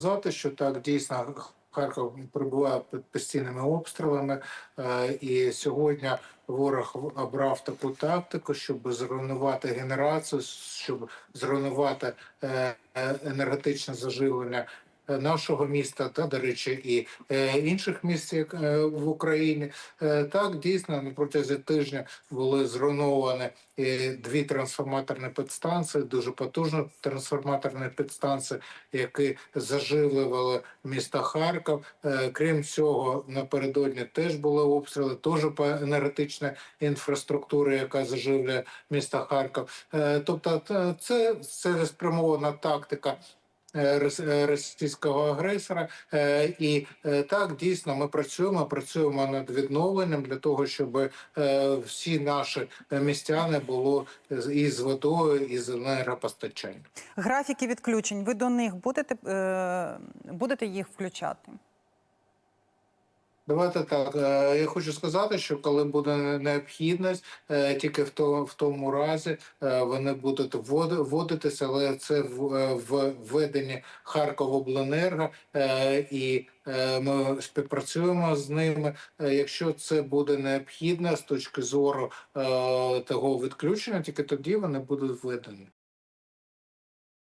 сказати, що так дійсно Харків перебуває під постійними обстрілами, е, і сьогодні ворог обрав таку тактику, щоб зруйнувати генерацію, щоб зруйнувати е, е, енергетичне заживлення. Е, Нашого міста та до речі, і е, інших міст е, в Україні так дійсно на протязі тижня були зруйновані дві трансформаторні підстанції, дуже потужні трансформаторні підстанції, які заживлювали місто Харків. Крім цього, напередодні теж були обстріли, теж по енергетичній інфраструктурі, яка заживлює місто Харків. Тобто, це цілеспрямована тактика. Е, е, Російського агресора, Е, і так дійсно ми працюємо. Працюємо над відновленням для того, щоб всі наші містяни було і з водою, і з енергопостачанням. Графіки відключень. Ви до них будете, будете їх включати? Давайте так. е, Я хочу сказати, що коли буде необхідність, е, тільки в тому, в тому разі е, вони будуть вводи- вводитися, але це в, е, в веденні Харковобленерго, і ми співпрацюємо з ними. Якщо це буде необхідно з точки зору того відключення, тільки тоді вони будуть введені.